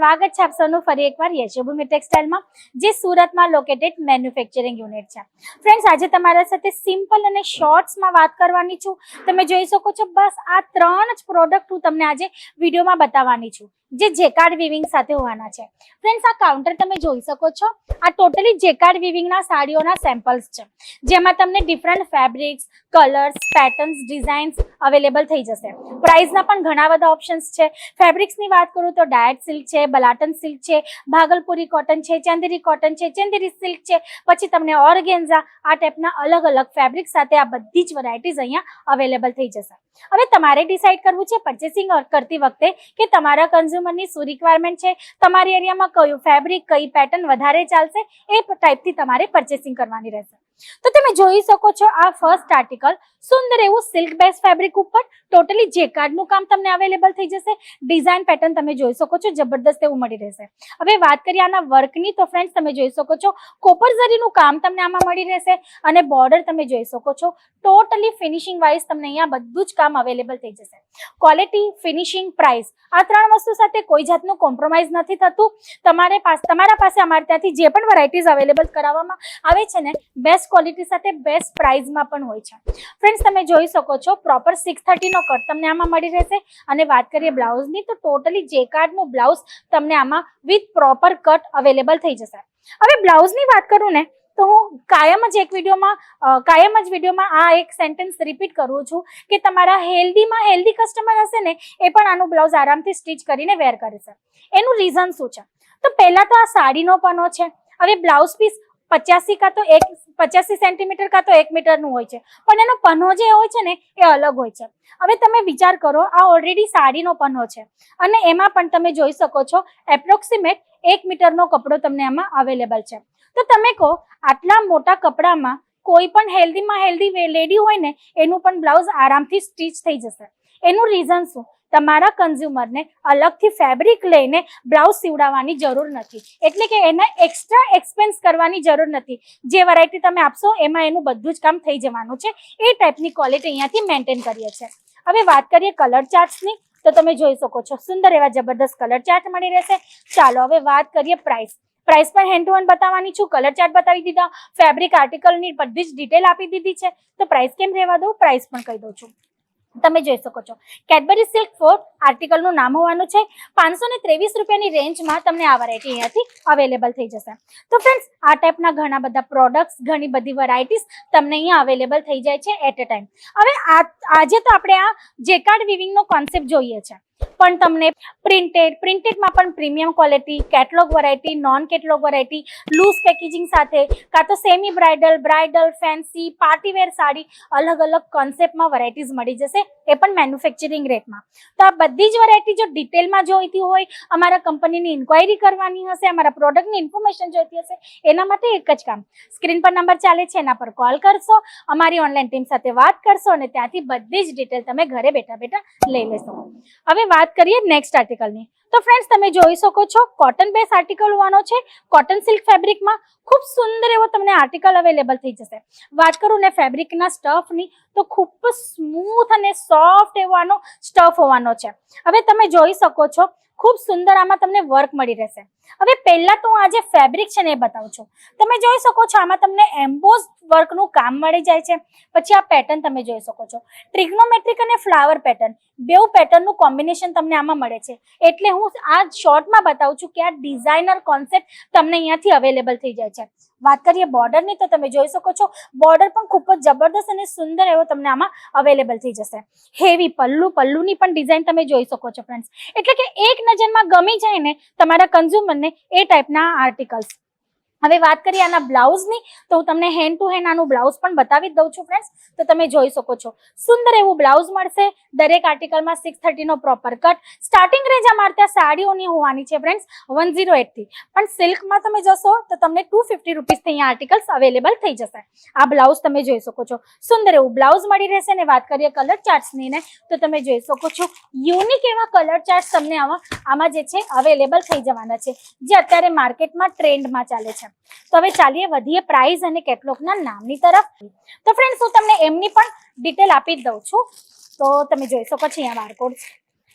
સ્વાગત છે આપ સૌનું ફરી એકવાર યશોભૂમિ ટેક્સટાઇલમાં, જે સુરતમાં લોકેટેડ મેન્યુફેક્ચરિંગ યુનિટ છે. ફ્રેન્ડ્સ આજે તમારા સાથે સિમ્પલ અને શોર્ટ્સમાં વાત કરવાની છું. તમે જોઈ શકો છો, બસ આ ત્રણ જ પ્રોડક્ટ હું તમને આજે વિડીયોમાં બતાવવાની છું. જે જેકાર્ડ વિવિંગ સાથે હોવાના છે. ફ્રેન્ડ્સ આ કાઉન્ટર તમે જોઈ શકો છો. આ ટોટલી જેકાર્ડ વિવિંગના સાડીઓના સેમ્પલ્સ છે. જેમાં તમને different fabrics colours patterns designs available થઈ જશે. પ્રાઇસના પણ ઘણા બધા ઓપ્શન્સ છે. ફેબ્રિક્સની વાત કરું તો ડાયટ સિલ્ક છે, બલાટન સિલ્ક છે, ભાગલપુરી કોટન છે, ચંદેરી કોટન છે, ચંદેરી સિલ્ક છે. પછી તમને ઓર્ગેન્ઝા આ ટાઈપના અલગ અલગ ફેબ્રિક સાથે આ બધી જ વેરાયટીઝ અહીંયા અવેલેબલ થઈ જશે. હવે તમારે ડિસાઇડ કરવું છે પરચેસિંગ કરતી વખતે કે તમારા કન્ઝ્યુમરની શું રિક્વાયરમેન્ટ છે? તમારી એરિયામાં કયું ફેબ્રિક કઈ પેટર્ન વધારે ચાલશે? એ ટાઈપથી તમારે પરચેસિંગ કરવાની રહેશે. તો તમે જોઈ શકો છો આ ફર્સ્ટ આર્ટિકલ સુંદર એવું સિલ્ક બેઝ ફેબ્રિક ઉપર ટોટલી જેકાર્ડનું કામ તમને અવેલેબલ થઈ જશે. ડિઝાઇન પેટર્ન તમે જોઈ શકો છો, જબરદસ્ત એવું મળી રહેશે. હવે વાત કરીએ આના વર્કની તો ફ્રેન્ડ્સ તમે જોઈ શકો છો કોપર કામ તમને આમાં મળી રહેશે અને બોર્ડર તમે જોઈ શકો છો. ટોટલી ફિનિશિંગ વાઇઝ તમને અહીંયા બધું જ કામ અવેલેબલ થઈ જશે. ક્વોલિટી ફિનિશિંગ પ્રાઇસ આ ત્રણ વસ્તુ સાથે કોઈ જાતનું કોમ્પ્રોમાઇઝ નથી થતું. તમારે તમારા પાસે અમારે ત્યાંથી જે પણ વેરાયટીઝ અવેલેબલ કરાવવામાં આવે છે ને બેસ્ટ ક્વોલિટી સાથે બેસ્ટ પ્રાઇઝમાં પણ હોય છે. ફ્રેન્ડ્સ તમે જોઈ શકો છો પ્રોપર સિક્સ થર્ટીનો કટ તમને આમાં મળી રહેશે. અને વાત કરીએ બ્લાઉઝની તો ટોટલી જે કાર્ડનું બ્લાઉઝ તમને આમાં વિથ પ્રોપર કટ અવેલેબલ થઈ જશે. હવે બ્લાઉઝની વાત કરું ને, તો હું કાયમ જ એક વિડીયોમાં કાયમ જ વિડીયોમાં આ એક સેન્ટેન્સ રિપીટ કરું છું કે તમારા હેલ્ધીમાં હેલ્ધી કસ્ટમર હશે ને, એ પણ આનું બ્લાઉઝ આરામથી સ્ટિચ કરીને વેર કરે છે એનું રીઝન શું છે? તો પહેલાં તો આ સાડીનો પનો છે. હવે બ્લાઉઝ પીસ પચાસી કાં તો એક, પચાસી સેન્ટીમીટર કાં તો એક મીટરનું હોય છે. પણ એનો પનો જે હોય છે ને, એ અલગ હોય છે. હવે તમે વિચાર કરો, આ ઓલરેડી સાડીનો પનો છે. અને એમાં પણ તમે જોઈ શકો છો એપ્રોક્સિમેટ એક મીટરનો કપડો તમને આમાં અવેલેબલ છે. તો તમે કહો, આટલા મોટા કપડામાં કોઈ પણ હેલ્ધીમાં હેલ્ધી લેડી હોય ને, એનું પણ બ્લાઉઝ આરામથી સ્ટીચ થઈ જશે. એનું રીઝન શું? તમારા કન્ઝ્યુમરને અલગથી ફેબ્રિક લઈને બ્લાઉઝ સીવડાવવાની જરૂર નથી. એટલે કે એને એક્સ્ટ્રા એક્સપેન્સ કરવાની જરૂર નથી. જે વેરાયટી તમે આપશો, એમાં એનું બધું જ કામ થઈ જવાનું છે. એ ટાઈપની ક્વોલિટી અહીંયાથી મેન્ટેન કરીએ છીએ. હવે વાત કરીએ કલર ચાર્ટ્સની તો તમે જોઈ શકો છો. સુંદર એવા જબરદસ્ત કલર ચાર્ટ મળી રહેશે. ચાલો હવે વાત કરીએ પ્રાઇસ પ્રાઇસ પણ હેન્ડ ટુ હેન્ડ બતાવવાની છું. કલર ચાર્ટ બતાવી દીધા. ફેબ્રિક આર્ટિકલની બધી જ ડિટેલ આપી દીધી છે. તો પ્રાઇસ કેમ રહેવા દઉં પ્રાઇસ પણ કહી દઉં છું. તમે જોઈ શકો છો. કેડબરી સિલ્ક ફોર્ટ આર્ટિકલનું નામ હોવાનું છે. પાંચસો ને ત્રેવીસ રૂપિયાની રેન્જમાં તમને આ વેરાયટી અહીંયાથી અવેલેબલ થઈ જશે. તો ફ્રેન્ડ્સ આ ટાઈપના ઘણા બધા પ્રોડક્ટ્સ ઘણી બધી વેરાયટીઝ તમને અહીંયા અવેલેબલ થઈ જાય છે એટ અ ટાઈમ હવે આ આજે તો આપણે આ જેકાર્ડ વિવિંગનો કોન્સેપ્ટ જોઈએ છે. પણ તમને પ્રિન્ટેડ પ્રિન્ટેડમાં પણ premium quality catalogue variety non catalogue variety loose packaging સાથે, કાં તો semi bridal bridal fancy partywear sari અલગ અલગ કોન્સેપ્ટમાં વેરાયટીઝ મળી જશે. એ પણ મેન્યુફેક્ચરિંગ રેટમાં તો આ બધી જ વેરાયટી જો ડિટેલમાં જોઈતી હોય, અમારા કંપનીની ઇન્ક્વાયરી કરવાની હશે, અમારા પ્રોડક્ટની ઇન્ફોર્મેશન જોઈતી હશે, એના માટે એક જ કામ. સ્ક્રીન પર નંબર ચાલે છે, એના પર કોલ કરશો, અમારી ઓનલાઈન ટીમ સાથે વાત કરશો અને ત્યાંથી બધી જ ડિટેલ તમે ઘરે બેઠા બેઠા લઈ લેશો હવે વાત કરીએ નેક્સ્ટ આર્ટિકલની તો ફ્રેન્ડ્સ તમે જોઈ શકો છો કોટન બેઝ આર્ટિકલ હોવાનો છે. કોટન સિલ્ક ફેબ્રિકમાં ખૂબ સુંદર એવો તમને આર્ટિકલ અવેલેબલ થઈ જશે. વાત કરું ને ફેબ્રિકના સ્ટફની તો ખૂબ સ્મૂથ અને સોફ્ટ એવો આનો સ્ટફ હોવાનો છે. હવે તમે જોઈ શકો છો ખૂબ સુંદર આમાં તમને વર્ક મળી રહેશે. હવે પહેલા તો આ જે ફેબ્રિક છે ને એ બતાવું છું. તમે જોઈ શકો છો આમાં તમને એમ્બોઝ વર્કનું કામ મળી જાય છે. પછી આ પેટર્ન તમે જોઈ શકો છો. ટ્રિગ્નોમેટ્રિક અને ફ્લાવર પેટર્ન બેઉ પેટર્નનું કોમ્બિનેશન તમને આમાં મળે છે. એટલે હું આ શોર્ટમાં બતાવું છું કે આ ડિઝાઇનર કોન્સેપ્ટ તમને અહીંયાથી અવેલેબલ થઈ જાય છે. વાત કરીએ બોર્ડરની, તો તમે જોઈ શકો છો, બોર્ડર પણ ખૂબ જ જબરદસ્ત અને સુંદર એવો તમને આમાં અવેલેબલ થઈ જશે. હેવી પલ્લુ, પલ્લુની પણ ડિઝાઇન તમે જોઈ શકો છો ફ્રેન્ડ્સ એટલે કે એક નજરમાં ગમી જાય ને તમારા કન્ઝ્યુમરને એ ટાઈપના આર્ટિકલ્સ હવે વાત કરીએ આના બ્લાઉઝની, તો હું તમને હેન્ડ ટુ હેન્ડ આનું બ્લાઉઝ પણ બતાવી દઉં છું ફ્રેન્ડ્સ તો તમે જોઈ શકો છો. સુંદર એવું બ્લાઉઝ મળશે, દરેક આર્ટિકલમાં સિક્સ થર્ટીનો પ્રોપર કટ સ્ટાર્ટિંગ રેન્જ અમારે ત્યાં સાડીઓની હોવાની છે ફ્રેન્ડ્સ વન ઝીરો એટથી પણ સિલ્કમાં તમે જશો, તો તમને ટુ ફિફ્ટી રૂપીસથી અહીંયા આર્ટિકલ્સ અવેલેબલ થઈ જશે. આ બ્લાઉઝ તમે જોઈ શકો છો. સુંદર એવું બ્લાઉઝ મળી રહેશે ને વાત કરીએ કલર ચાર્ટ્સની ને તો તમે જોઈ શકો છો. યુનિક એવા કલર ચાર્ટ્સ તમને આમાં આમાં જે છે અવેલેબલ થઈ જવાના છે. જે અત્યારે માર્કેટમાં ટ્રેન્ડમાં ચાલે છે. તો હવે ચાલીએ, વધીએ પ્રાઇઝ અને કેટલોગના નામની તરફ. તો ફ્રેન્ડ્સ હું તમને એમની પણ ડિટેલ આપી જ દઉં છું. તો તમે જોઈ શકો છો અહીંયા બારકોડ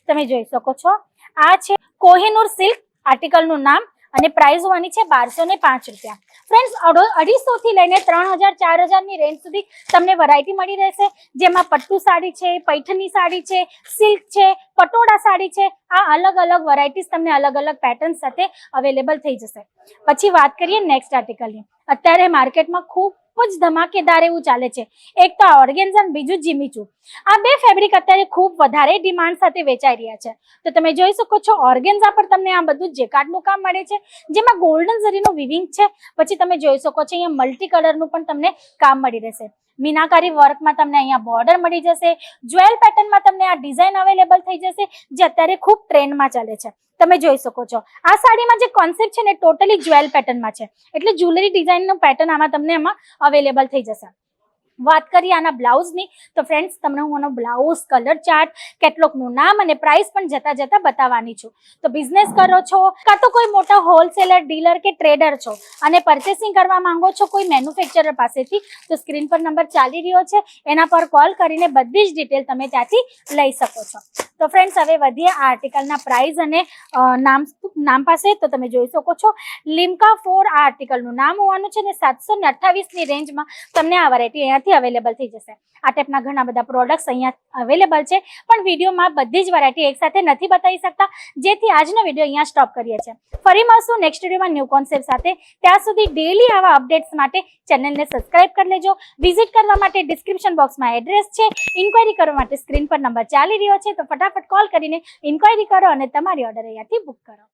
તમે જોઈ શકો છો. આ છે કોહિનૂર સિલ્ક આર્ટિકલનું નામ. અને પ્રાઇસ હોવાની છે બારસો ને પાંચ રૂપિયા. ફ્રેન્ડ્સ અઢીસો થી લઈને ત્રણ હજાર, ચાર હજારની રેન્જ સુધી તમને વેરાયટી મળી રહેશે. જેમાં પટ્ટુ સાડી છે પૈઠણી સાડી છે સિલ્ક છે, પટોળા સાડી છે. આ અલગ અલગ વેરાયટીઝ તમને અલગ અલગ પેટર્ન સાથે અવેલેબલ થઈ જશે. પછી વાત કરીએ નેક્સ્ટ આર્ટિકલની અત્યારે માર્કેટમાં ખૂબ જ ધમાકેદાર એવું ચાલે છે. એક તો ઓર્ગેન્ઝા અને બીજું જીમીચું આ બે ફેબ્રિક અત્યારે ખૂબ વધારે ડિમાન્ડ સાથે વેચાઈ રહ્યા છે. તો તમે જોઈ શકો છો ઓર્ગેન્ઝા પર તમને આ બધું જેકાર્ડનું કામ મળે છે. જેમાં ગોલ્ડન ઝરીનું વિવિંગ છે. પછી તમે જોઈ શકો છો અહીંયા મલ્ટી કલરનું પણ તમને કામ મળી રહેશે. મીનાકારી વર્કમાં તમને અહીંયા બોર્ડર મળી જશે. જ્વેલ પેટર્નમાં તમને આ ડિઝાઇન અવેલેબલ થઈ જશે. જે અત્યારે ખૂબ ટ્રેન્ડમાં ચાલે છે. તમે જોઈ શકો છો. આ સાડીમાં જે કોન્સેપ્ટ છે ને ટોટલી જ્વેલ પેટર્નમાં છે. એટલે જ્વેલરી ડિઝાઇનનું પેટર્ન આમાં તમને એમાં અવેલેબલ થઈ જશે. વાત કરીએ આના બ્લાઉઝની, તો ફ્રેન્ડ્સ તમને હું આનો બ્લાઉઝ કલર ચાર્ટ કેટલોકનું નામ અને પ્રાઇસ પણ જતા જતા બતાવવાની છું. તો બિઝનેસ કરો છો કાં તો કોઈ મોટા હોલસેલર ડીલર કે ટ્રેડર છો અને પરચેસિંગ કરવા માંગો છો કોઈ મેન્યુફેક્ચરર પાસેથી, તો સ્ક્રીન પર નંબર ચાલી રહ્યો છે. એના પર કોલ કરીને બધી જ ડિટેલ તમે ત્યાંથી લઈ શકો છો. તો ફ્રેન્ડ્સ હવે વધીએ આ આર્ટિકલના પ્રાઇસ અને નામ નામ પાસે, તો તમે જોઈ શકો છો. લિમ્કા ફોર આ આર્ટિકલનું નામ હોવાનું છે ને સાતસો ની રેન્જમાં તમને આ વેરાયટી અહીંયાથી અવેલેબલ થઈ જશે. આ ટાઈપના ઘણા બધા પ્રોડક્ટ્સ અહીંયા અવેલેબલ છે. પણ વિડીયોમાં બધી જ વેરાયટી એકસાથે નથી બતાવી શકતા. જેથી આજનો વીડિયો અહીંયા સ્ટોપ કરીએ છીએ. ફરી મળશું નેક્સ્ટ વિડીયોમાં ન્યૂ કોન્સેપ્ટ સાથે. ત્યાં સુધી ડેલી આવા અપડેટ્સ માટે ચેનલને સબસ્ક્રાઇબ કરી લેજો. વિઝિટ કરવા માટે ડિસ્ક્રિપ્શન બોક્સમાં એડ્રેસ છે. ઇન્ક્વાયરી કરવા માટે સ્ક્રીન પર નંબર ચાલી રહ્યો છે. તો ફટાફટ કોલ કરીને ઇન્ક્વાયરી કરો અને તમારી ઓર્ડર અહીંયાથી બુક કરો.